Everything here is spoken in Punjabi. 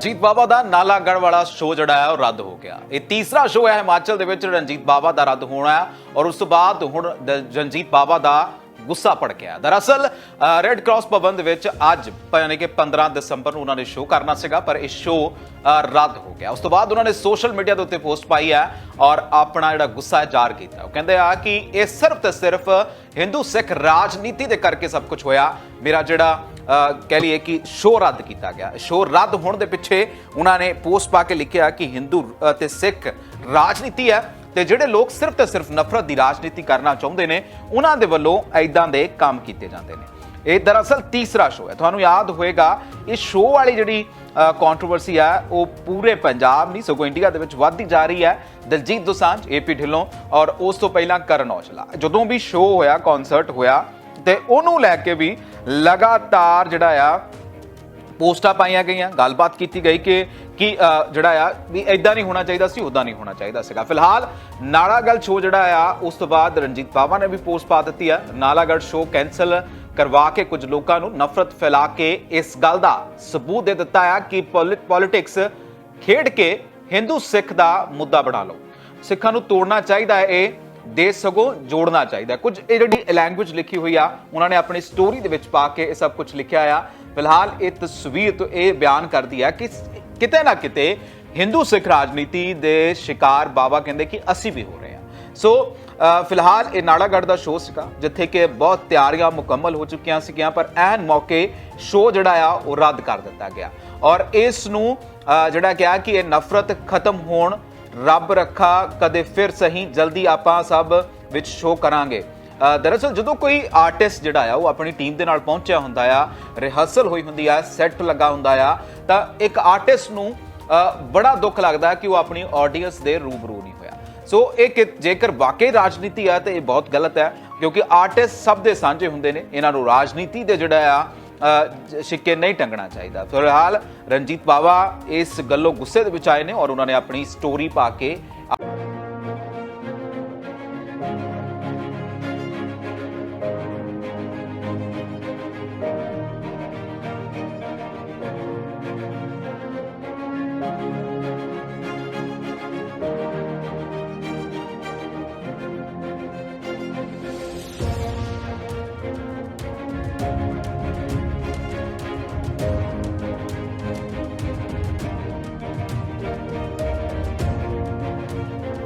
ਰਣਜੀਤ ਬਾਵਾ ਦਾ ਨਾਲਾਗੜ ਵਾਲਾ ਸ਼ੋਅ ਜਿਹੜਾ ਹੈ ਉਹ ਰੱਦ ਹੋ ਗਿਆ। ਇਹ ਤੀਸਰਾ ਸ਼ੋਅ ਹੈ ਹਿਮਾਚਲ ਦੇ ਵਿੱਚ, ਰਣਜੀਤ ਬਾਵਾ ਦਾ ਰੱਦ ਹੋਣਾ ਹੈ ਔਰ ਉਸ ਤੋਂ ਬਾਅਦ ਹੁਣ ਰਣਜੀਤ ਬਾਵਾ ਦਾ ਗੁੱਸਾ ਭੜ ਗਿਆ ਦਰਅਸਲ ਰੈੱਡ ਕਰਾਸ ਭਵਨ ਦੇ ਵਿੱਚ ਅੱਜ ਯਾਨੀ ਕਿ 15 ਦਸੰਬਰ ਨੂੰ ਉਹਨਾਂ ਨੇ ਸ਼ੋਅ ਕਰਨਾ ਸੀਗਾ, ਪਰ ਇਹ ਸ਼ੋਅ ਰੱਦ ਹੋ ਗਿਆ। ਉਸ ਤੋਂ ਬਾਅਦ ਉਹਨਾਂ ਨੇ ਸੋਸ਼ਲ ਮੀਡੀਆ ਦੇ ਉੱਤੇ ਪੋਸਟ ਪਾਈ ਹੈ ਔਰ ਆਪਣਾ ਜਿਹੜਾ ਗੁੱਸਾ ਹੈ ਜ਼ਾਹਰ ਕੀਤਾ। ਉਹ ਕਹਿੰਦੇ ਆ ਕਿ ਇਹ ਸਿਰਫ ਤੇ ਸਿਰਫ ਹਿੰਦੂ ਸਿੱਖ ਰਾਜਨੀਤੀ ਦੇ ਕਰਕੇ ਸਭ ਕੁਝ ਹੋਇਆ। ਮੇਰਾ ਜਿਹੜਾ ਕਹਿ ਲਈਏ ਕਿ ਸ਼ੋਅ ਰੱਦ ਕੀਤਾ ਗਿਆ। ਸ਼ੋਅ ਰੱਦ ਹੋਣ ਦੇ ਪਿੱਛੇ ਉਹਨਾਂ ਨੇ ਪੋਸਟ ਪਾ ਕੇ ਲਿਖਿਆ ਕਿ ਹਿੰਦੂ ਅ, ਤੇ ਸਿੱਖ ਰਾਜਨੀਤੀ ਹੈ ਤੇ ਜਿਹੜੇ ਲੋਕ ਸਿਰਫ ਤੇ ਸਿਰਫ ਨਫ਼ਰਤ ਦੀ ਰਾਜਨੀਤੀ ਕਰਨਾ ਚਾਹੁੰਦੇ ਨੇ ਉਹਨਾਂ ਦੇ ਵੱਲੋਂ ਐਦਾਂ ਦੇ ਕੰਮ ਕੀਤੇ ਜਾਂਦੇ ਨੇ। ਇਹ ਦਰਅਸਲ ਤੀਸਰਾ ਸ਼ੋਅ ਹੈ। ਤੁਹਾਨੂੰ ਯਾਦ ਹੋਏਗਾ ਇਹ ਸ਼ੋਅ ਵਾਲੀ ਜਿਹੜੀ ਕੰਟਰੋਵਰਸੀ ਹੈ ਉਹ ਪੂਰੇ ਪੰਜਾਬ ਨਹੀਂ ਸਗੋਂ ਇੰਡੀਆ ਦੇ ਵਿੱਚ ਵੱਧਦੀ ਜਾ ਰਹੀ ਹੈ। ਦਲਜੀਤ ਦੋਸਾਂਝ ਏਪੀ ਢਿੱਲੋਂ ਔਰ ਉਸ ਤੋਂ ਪਹਿਲਾਂ ਕਰਨ ਔਜਲਾ। ਜਦੋਂ ਵੀ ਸ਼ੋਅ ਹੋਇਆ ਕਨਸਰਟ ਹੋਇਆ ਤੇ ਉਹਨੂੰ ਲੈ ਕੇ ਵੀ ਲਗਾਤਾਰ ਜਿਹੜਾ ਆ, ਪੋਸਟਾਂ ਪਾਈਆਂ ਗਈਆਂ, ਗੱਲਬਾਤ ਕੀਤੀ ਗਈ ਕਿ ਕਿ ਜਿਹੜਾ ਆ, ਵੀ ਐਦਾਂ ਨਹੀਂ ਹੋਣਾ ਚਾਹੀਦਾ ਸੀ ਉਦਾਂ ਨਹੀਂ ਹੋਣਾ ਚਾਹੀਦਾ ਸੀਗਾ। ਫਿਲਹਾਲ ਨਾਲਾਗੜ੍ਹ ਸ਼ੋਅ ਜਿਹੜਾ ਆ, ਉਸ ਤੋਂ ਬਾਅਦ ਰਣਜੀਤ ਬਾਵਾ ਨੇ ਵੀ ਪੋਸਟ ਪਾ ਦਿੱਤੀ ਆ। ਨਾਲਾਗੜ੍ਹ ਸ਼ੋਅ ਕੈਨਸਲ ਕਰਵਾ ਕੇ ਕੁਝ ਲੋਕਾਂ ਨੂੰ ਨਫ਼ਰਤ ਫੈਲਾ ਕੇ ਇਸ ਗੱਲ ਦਾ ਸਬੂਤ ਦੇ ਦਿੱਤਾ ਆ ਕਿ ਪੋਲਿਟਿਕਸ ਖੇਡ ਕੇ ਹਿੰਦੂ ਸਿੱਖ ਦਾ ਮੁੱਦਾ ਬਣਾ ਲਓ। ਸਿੱਖਾਂ ਨੂੰ ਤੋੜਨਾ ਚਾਹੀਦਾ ਹੈ ਇਹ। ਦੇਸ਼ ਸਗੋਂ ਜੋੜਨਾ ਚਾਹੀਦਾ। ਕੁਝ ਇਹ ਜਿਹੜੀ ਲੈਂਗੁਏਜ ਲਿਖੀ ਹੋਈ ਆ, ਉਹਨਾਂ ਨੇ ਆਪਣੀ ਸਟੋਰੀ ਦੇ ਵਿੱਚ ਪਾ ਕੇ ਇਹ ਸਭ ਕੁਝ ਲਿਖਿਆ ਆ। ਫਿਲਹਾਲ ਇਹ ਤਸਵੀਰ ਤੋਂ ਇਹ ਬਿਆਨ ਕਰਦੀ ਆ ਕਿ ਕਿਤੇ ਨਾ ਕਿਤੇ ਹਿੰਦੂ ਸਿੱਖ ਰਾਜਨੀਤੀ ਦੇ ਸ਼ਿਕਾਰ ਬਾਬਾ ਕਹਿੰਦੇ ਕਿ ਅਸੀਂ ਵੀ ਹੋ ਰਹੇ ਹਾਂ ਸੋ ਫਿਲਹਾਲ ਇਹ ਨਾੜਾਗੜ ਦਾ ਸ਼ੋਅ ਸੀਗਾ, ਜਿੱਥੇ ਕਿ ਬਹੁਤ ਤਿਆਰੀਆਂ ਮੁਕੰਮਲ ਹੋ ਚੁੱਕੀਆਂ ਸੀਗੀਆਂ, ਪਰ ਐਨ ਮੌਕੇ ਸ਼ੋਅ ਜਿਹੜਾ ਆ, ਉਹ ਰੱਦ ਕਰ ਦਿੱਤਾ ਗਿਆ। ਔਰ ਇਸ ਨੂੰ ਜਿਹੜਾ ਕਿਹਾ ਕਿ ਇਹ ਨਫ਼ਰਤ ਖਤਮ ਹੋਣ ਰੱਬ ਰੱਖਾ, ਕਦੇ ਫਿਰ ਸਹੀ, ਜਲਦੀ ਆਪਾਂ ਸਭ ਵਿੱਚ ਸ਼ੋਅ ਕਰਾਂਗੇ। ਦਰਅਸਲ ਜਦੋਂ ਕੋਈ ਆਰਟਿਸਟ ਜਿਹੜਾ ਆ, ਉਹ ਆਪਣੀ ਟੀਮ ਦੇ ਨਾਲ ਪਹੁੰਚਿਆ ਹੁੰਦਾ ਆ ਰਿਹਰਸਲ ਹੋਈ ਹੁੰਦੀ ਆ ਸੈੱਟ ਲੱਗਾ ਹੁੰਦਾ ਆ, ਤਾਂ ਇੱਕ ਆਰਟਿਸਟ ਨੂੰ ਬੜਾ ਦੁੱਖ ਲੱਗਦਾ ਕਿ ਉਹ ਆਪਣੀ ਆਡੀਅנס ਦੇ ਰੂਬਰੂ ਨਹੀਂ ਹੋਇਆ। ਸੋ ਇਹ ਕਿ ਜੇਕਰ ਵਾਕਈ ਰਾਜਨੀਤੀ ਆ, ਤੇ ਇਹ ਬਹੁਤ ਗਲਤ ਹੈ, ਕਿਉਂਕਿ ਆਰਟਿਸਟ ਸਭ ਦੇ ਸਾਂਝੇ ਹੁੰਦੇ ਨੇ, ਇਹਨਾਂ ਨੂੰ ਰਾਜਨੀਤੀ ਦੇ ਜਿਹੜਾ ਆ ਸਿੱਕੇ ਨਹੀਂ ਟੰਗਣਾ ਚਾਹੀਦਾ। ਫਿਲਹਾਲ ਰਣਜੀਤ ਬਾਵਾ ਇਸ ਗੱਲੋਂ ਗੁੱਸੇ ਦੇ ਵਿੱਚ ਆਏ ਨੇ ਔਰ ਉਹਨਾਂ ਨੇ ਆਪਣੀ ਸਟੋਰੀ ਪਾ ਕੇ